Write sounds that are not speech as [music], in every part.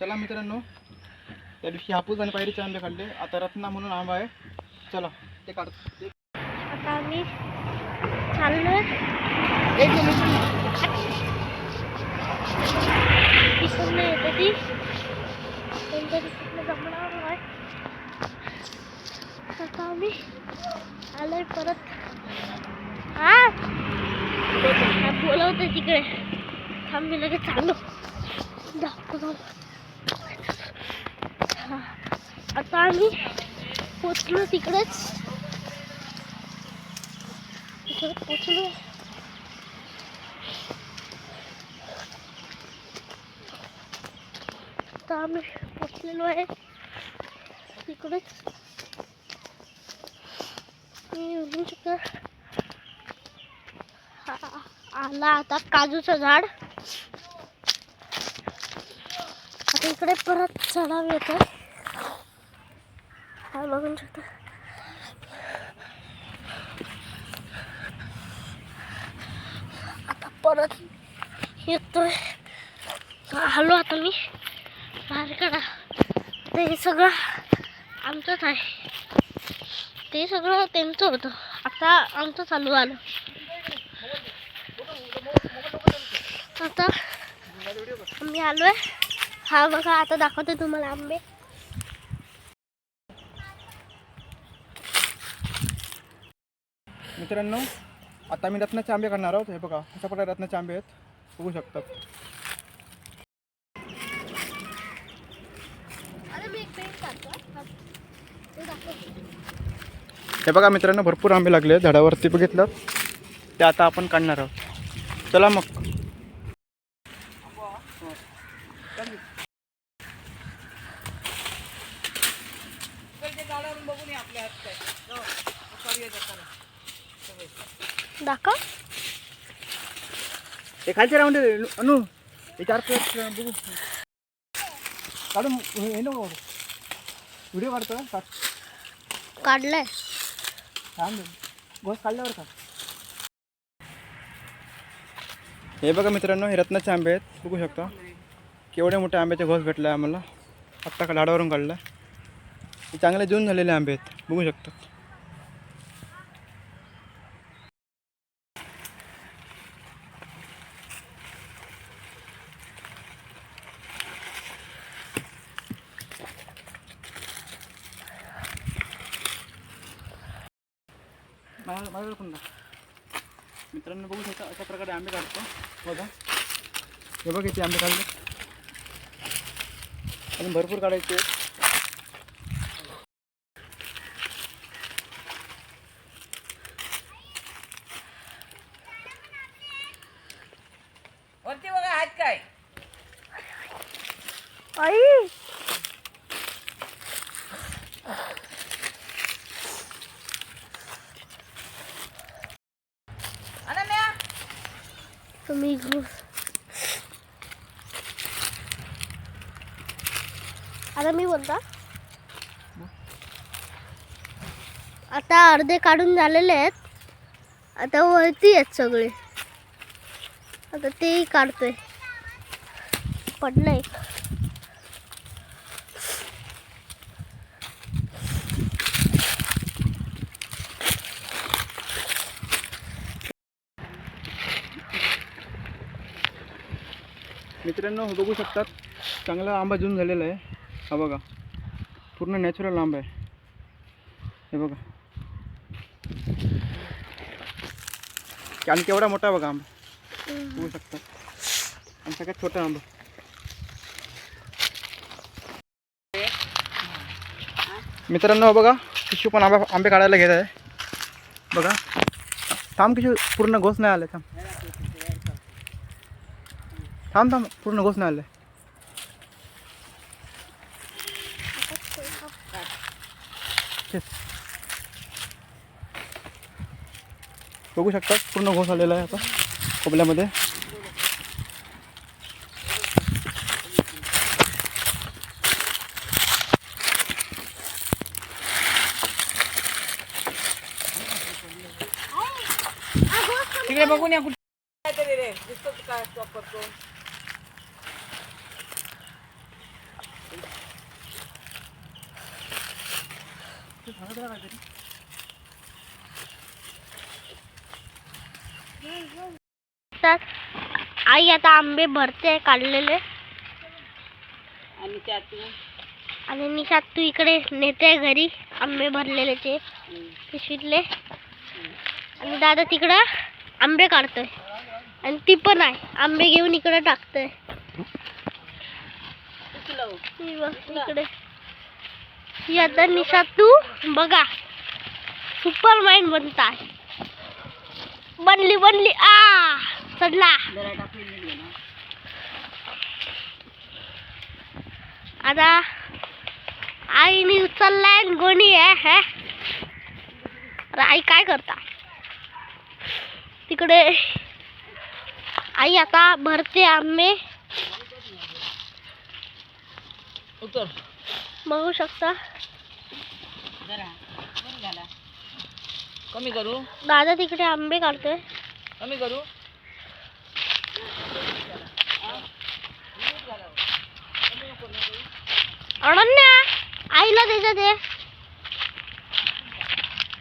चला मित्रांनो त्या दिवशी हापूस आणि पायरीचे आंबे काढले आता रत्ना म्हणून आंबा आहे. चला ते काढ. ते आता एक मिनिट तिकडनं येते ती कोणतरी तिकडे जमणार आहे आता आम्ही आलोय परत. हा बोलवते तिकडे. थांब लगेच चाललो. हा. आता आम्ही पोचलो तिकडेच. तिकडे पोचलो. आता आम्ही पोचलेलो आहे तिकडेच. मी आला आता काजूचं झाड. आता इकडे परत चढाव येतं काय बघून शकता आता परत येतोय. आलो आता मी. बाहेरकडं काढा आता हे सगळं आमचंच आहे. ते सगळं त्यांचं होतं. आता आमचं चालू आलं आता आम्ही आलोय. हा बघा आता दाखवते तुम्हाला आंबे. मित्रांनो आता मी रत्नाचे आंबे काढणार आहोत. हे बघा अशा प्रकारे रत्नाचे आंबे आहेत. बघू शकतात हे. बघा मित्रांनो भरपूर आंबे लागले आहेत. झाडावरती बघितलं ते आता आपण काढणार आहोत. चला मग. दाखव. हे खालचे राऊंड अनु हे चार पाच बघू. काढून हे नको व्हिडिओ काढतो? काढ. काढलंय. घोस काढल्यावर का हे बघा मित्रांनो हे रत्नाचे आंबे आहेत. बघू शकता. केवढे मोठे आंब्याचे घोस भेटले आम्हाला. आत्ता का झाडावरून काढला हे चांगले जून झालेले आंबे आहेत. बघू शकता. माझ्या- माझ्याकडे पण मित्रांनो बघू शकता अशा प्रकारे आंबे काढतो. बघा. हे बघ किती आंबे काढले. अजून भरपूर काढायचे आहेत. वरती बघा आहेत काय आई अनन्या तुम्ही घेऊ आता मी बोलता आता अर्धे काढून झालेले आहेत आता वरती आहेत सगळे आता तेही काढतोय पडलंय मित्रांनो हो बघू शकतात चांगला आंबा जून झालेला आहे. हा बघा पूर्ण नॅचरल आंबा आहे. हे बघा. आणि केवढा मोठा बघा आंबा. बघू शकता आणि सगळ्यात छोटा आंबा. मित्रांनो बघा किशू पण आंबा आंबे काढायला घेत आहे बघा. थांब किशू पूर्ण घोस नाही आले थांब. थांब थांब पूर्ण घोस नाही आले तेच. बघू शकता पूर्ण घोस आलेला आहे आता कोबल्यामध्ये तिकडे बघून या कुठे काहीतरी रे दिसतो काय स्टॉप करतो तर आई आता आंबे भरते काढलेले. आणि त्यात आणि निशात तू इकडे नेते घरी आंबे भरलेले ते पिशवीतले. आणि दादा तिकडं आंबे काढतोय. आणि ती पण आहे आंबे घेऊन इकडे टाकतोय. इकडे. आता निशा तू बघा. सुपर माइंड बनताय बनली बनली. आ चढला. आता आईने उचललाय गोणी आहे हे. अरे आई काय करता? तिकडे आई आता भरते उतर. बघू शकता. जरा कमी करू? दादा तिकडे आंबे काढतोय. कमी करू? अनन्या आईला द्यायचं ते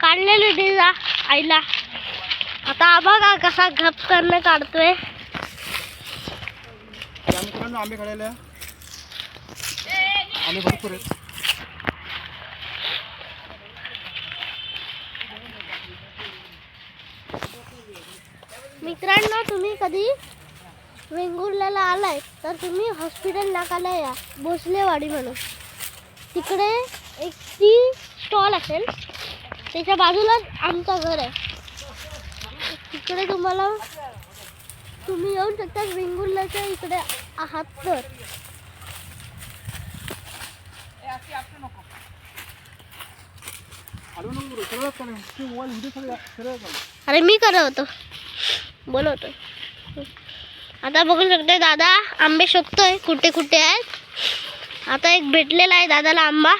काढलेले दे जा आईला. आता बघा कसा घप करणं काढतोय. त्या मित्रांनो आंबे खायला आंबे भरपूर आहेत. मित्रांनो तुम्ही कधी वेंगुर्ल्याला आलाय तर तुम्ही हॉस्पिटल नाकाला या. भोसलेवाडी म्हणून. तिकडे एक टी स्टॉल असेल. त्याच्या बाजूलाच आमचं घर आहे. तिकडे तुम्हाला तुम्ही येऊ शकता वेंगुर्ल्याच्या इकडे आहात तर. तू अरे मी करत होतो. बोलवतोय आता बघू शकते दादा आंबे शोधतोय कुठे कुठे आहेत. आता एक भेटलेला आहे दादाला आंबा.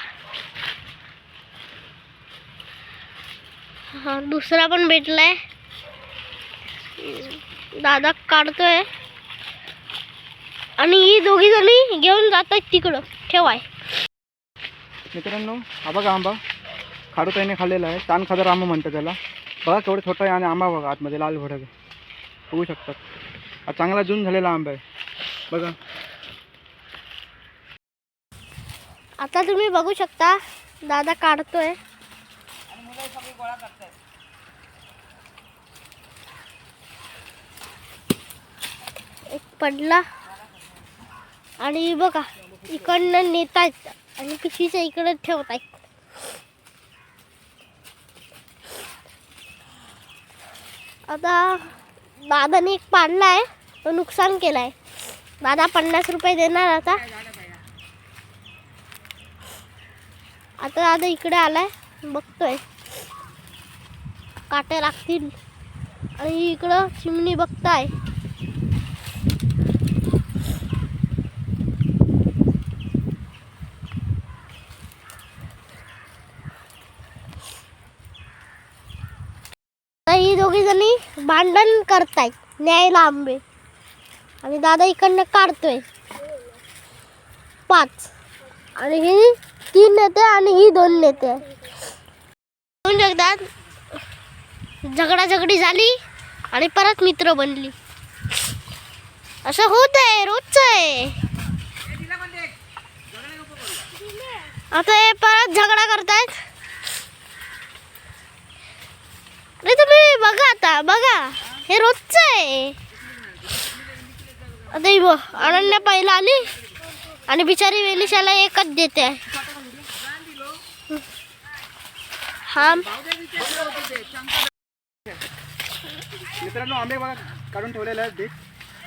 हा दुसरा पण भेटलाय. दादा काढतोय. आणि ही दोघी जणी घेऊन जातात तिकडं. ठेवाय. मित्रांनो हा बघा आंबा. खाडू खाडूताईने खाल्लेला आहे. तान खादर आंबा म्हणतात त्याला. बघा केवढं छोटा आहे आणि आंबा बघा आतमध्ये लाल भडक आहे बघू शकतात. हा चांगला जून झालेला आंबा आहे. बघा. आता तुम्ही बघू शकता दादा काढतोय. एक पडला. आणि बघा इकडनं नेतायत आणि पिशवीच्या इकडे ठेवतायत. आता दादाने एक पाडलाय तो नुकसान केलाय. दादा पन्नास रुपये देणार आता. आता दादा इकडे आलाय बघतोय. काटे लागतील. आणि इकडं चिमणी बघताय. तर ही दोघी जणी भांडण करतायत न्यायला आंबे आणि दादा इकडनं काढतोय. पाच. आणि ही तीन नेते आणि ही दोन नेते. दोन जगदात. झगडा झगडी झाली आणि परत मित्र बनली. असं होत आहे रोजच आहे आता हे परत झगडा करतायत. अरे तुम्ही बघा आता बघा. हे रोजच आहे. आता अनन्या पहिला आली आणि बिचारी वेनिशाला एकच देते. आहे हा मित्रांनो आंबे बघा काढून ठेवलेले आहेत देख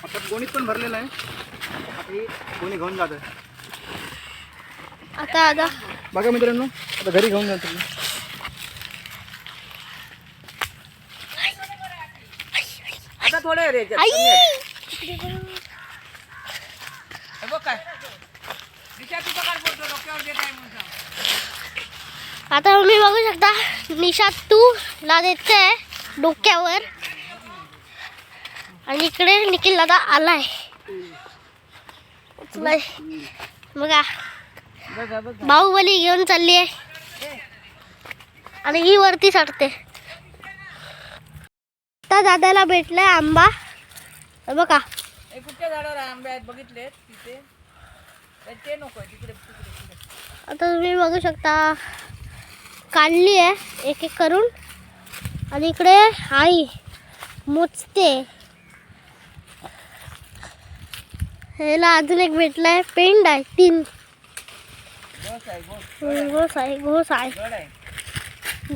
आता गोणीत पण भरलेलं आहे. आता ही गोणी घेऊन जात आता आता. बघा मित्रांनो आता घरी घेऊन जातो आता थोडे रे याच्यात, आई! कमी आहे. हे बघ काय. दिशा तू पगार पडतो डोक्यावर देत आहे म्हणून सांग. आता तुम्ही बघू शकता निशा तू ला देते डोक्यावर. आणि इकडे निखिल दादा आलाय. उचलाय. बघा. बघ बघ. बाहुबली घेऊन चालली आहे आणि ही वरती चढते. आता दादाला भेटलाय आंबा. बघा. हे कुठच्या झाडावर आंबे आहेत बघितले तिथे? ए, ते नको तिकडे तिकडे तिकडे. आता तुम्ही बघू शकता. काढली आहे एक एक करून. आणि इकडे आई मोजते. ह्याला अजून एक भेटलाय पेंड आहे तीन. घोस आहे घोस. हम्म, घोस आहे घोस आहे. आहे.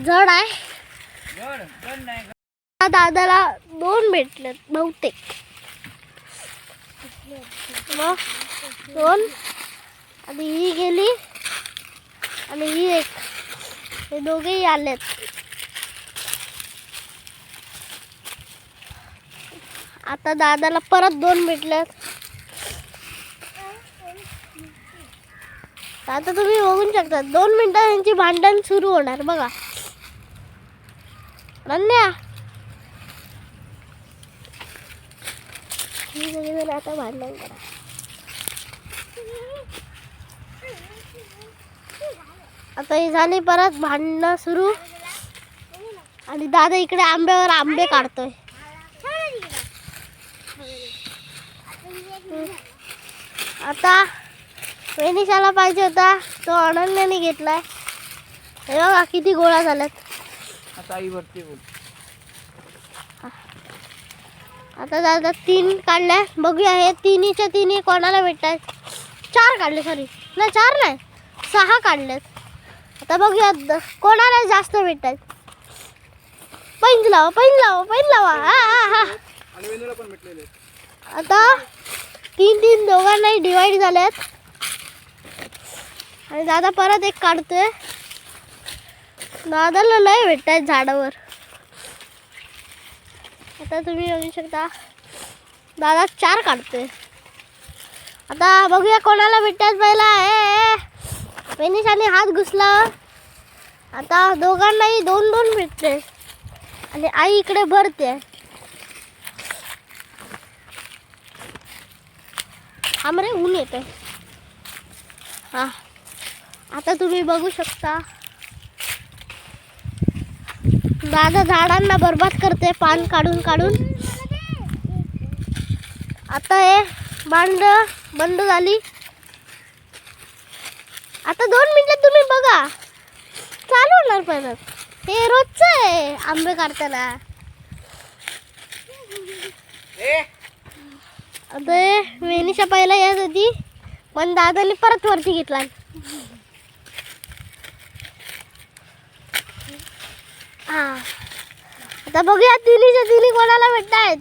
जड आहे. नाही. त्या दादाला दोन भेटले बहुतेक. मग दोन. आणि ही गेली. आणि ही एक. हे दोघेही आलेत. आता दादाला परत दोन भेटल्यात आता तुम्ही बघू शकता दोन मिनिटात यांची भांडण सुरू होणार बघा. रन्या ही सगळेजण आता भांडण करा. आता ही झाली परत भांडणं सुरू. आणि दादा इकडे आंब्यावर आंबे काढतोय. आता वेनिशाला पाहिजे होता. तो अनन्याने घेतलाय. हे बघा किती गोळा झाल्यात. आता आई वरती बोल. आता दादा तीन काढल्या. बघूया हे तिन्हीच्या तिन्ही कोणाला भेटतात चार काढले सॉरी नाही चार नाही. सहा काढलेत. आता बघूया कोणाला जास्त भेटतात पैंज लावा पैंज लावा पैंज लावा. हा हा हा. आता तीन तीन दोघांनाही डिवाइड झाल्यात आणि दादा परत एक काढतोय. दादाला लय भेटतात झाडावर. आता तुम्ही बघू शकता. दादा चार काढतोय. आता बघूया कोणाला भेटतात पहिला. ए वेनिशाने हात घुसला. आता दोघांनाही दोन दोन भेटते आणि आई इकडे भरते. आमरे ऊन येते हा. आता तुम्ही बघू शकता. दादा झाडांना बरबाद करते पान काढून काढून. आता हे बांड बंद झाली. आता दोन मिनिटं तुम्ही बघा. चालू होणार परत. हे रोजचं आहे आंबे काढताना. आता हे वेनिशा पहिला येत होती. पण दादाने परत वरती घेतला. हा. आता बघूया तिन्हीच्या तिन्ही कोणाला भेटत आहेत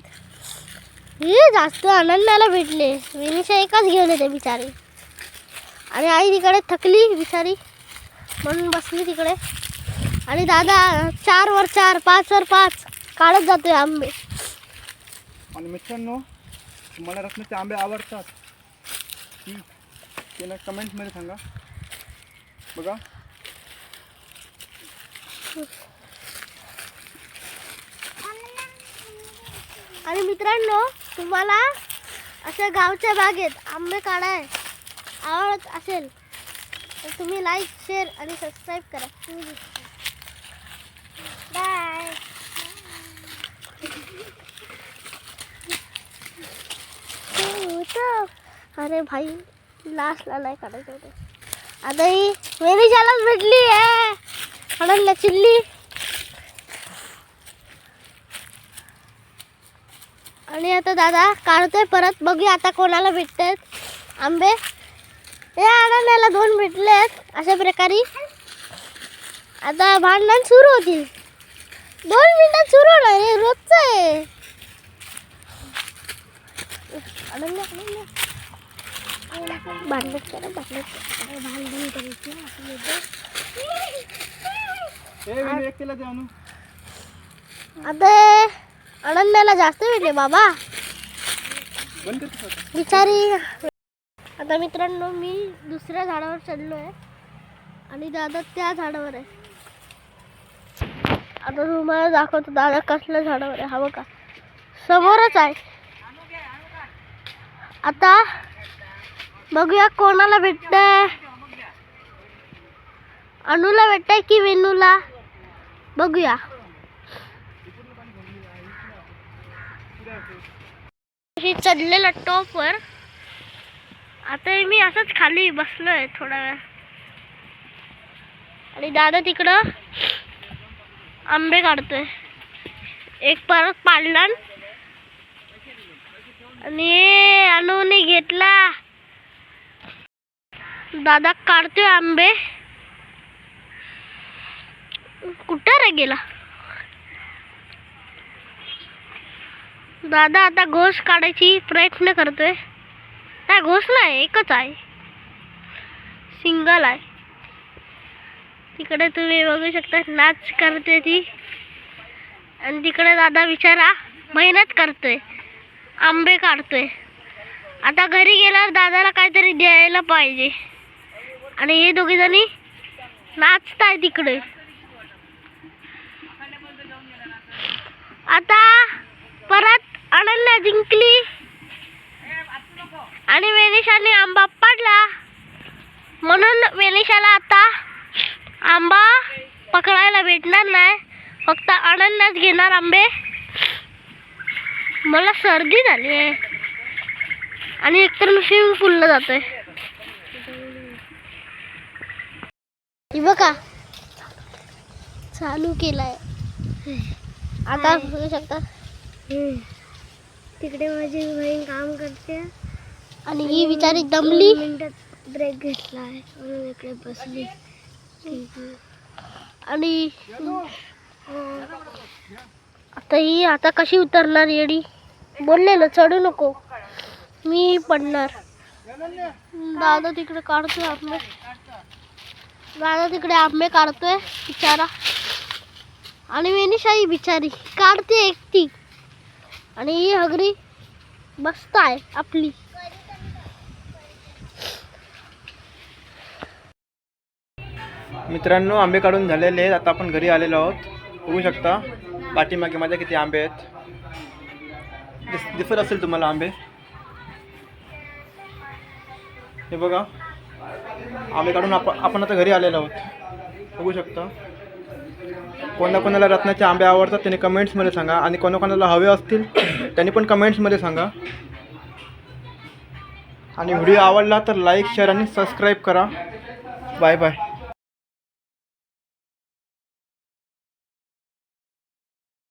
हे जास्त आनंदाला भेटले. वेनिशा एकच घेऊन येते बिचारी. आणि आई तिकडे थकली बिचारी. म्हणून बसली तिकडे. आणि दादा चार वर चार पाच वर पाच. काढत जातोय आंबे. आणि मित्रांनो मला रत्नाचे आंबे आवडतात? की कमेंटमध्ये सांगा. बघा. मित्रांनो, तुम्हाला अशा गावच्या बागेत आंबे काढाय आवडत असेल, तर तुम्ही लाईक शेअर आणि सबस्क्राईब करा. बाय [laughs] अरे भाई लास्टला नाही काढायचं आता ही वेनिशालाच भेटली आहे. चिल्ली. आणि आता दादा काढतोय परत. बघूया आता कोणाला भेटतात. आंबे. हे आनंदाला दोन भेटलेत. अशा प्रकारे. आता भांडण सुरू होतील. दोन मिनिटात सुरू होणार हे रोजचं आहे. भांडण करा भांडण करायची आता आनंदाला जास्त भेटले बाबा. का? बिचारी. आता मित्रांनो मी दुसऱ्या झाडावर चढलो आहे आणि दादा त्या झाडावर आहे. आता तुम्हाला दाखवतो दादा कसल्या झाडावर आहे. हा बघा. समोरच आहे. आता बघूया कोणाला भेटतंय. अनुला भेटतंय की वेणूला? बघूया. हे चढलेलं टॉपवर आता मी असंच खाली बसलोय थोडा वेळ. आणि दादा तिकडं आंबे काढतोय. एक परत पाडला आणि अनुने घेतला. दादा काढतोय आंबे. कुठं रे गेला? दादा आता घोष काढायची प्रयत्न करतोय. नाही घोष नाही एकच आहे. सिंगल आहे. तिकडे तुम्ही बघू शकता नाच करते ती. आणि तिकडे दादा विचारा मेहनत करतोय. आंबे काढतोय. आता घरी गेल्यावर दादाला काहीतरी द्यायला पाहिजे. आणि हे दोघे जणी नाचताय तिकडे. आता परत अनन्या जिंकली. आणि वेनिशाने आंबा पाडला. म्हणून वेनिशाला आता आंबा पकडायला भेटणार नाही. फक्त अनन्याच घेणार आंबे. मला सर्दी झाली आहे. आणि एकतर मी स्विमिंग पूलला जातोय. बघा. चालू केलाय. आता बघू शकता. तिकडे माझी बहीण काम करते. आणि ही बिचारी दमली? मिनिटात ब्रेक घेतला आहे. म्हणून इकडे बसली. आणि आता ही आता कशी उतरणार येडी? बोललेलं चढू नको. मी पडणार. दादा तिकडे काढतोय आंबे. दादा तिकडे आंबे काढतोय बिचारा. आणि वेनिशाही बिचारी. काढते एकटी. आणि ही हगरी मस्त आहे आपली. मित्रांनो आंबे काढून झालेले आहेत. आता आपण घरी आलेलो आहोत. बघू शकता पाठीमागे माझ्या किती आंबे आहेत. दिस दिसत असेल तुम्हाला आंबे? हे बघा. आंबे काढून आपण आपण आता घरी आलेलो आहोत. बघू शकता. कोणाकोणाला रत्नाचे आंबे आवडतात त्यांनी कमेंट्समध्ये सांगा. आणि कोणाकोणाला हवे असतील त्यांनी पण कमेंट्समध्ये सांगा. आणि व्हिडिओ आवडला तर लाईक शेअर आणि सबस्क्राईब करा. Bye bye.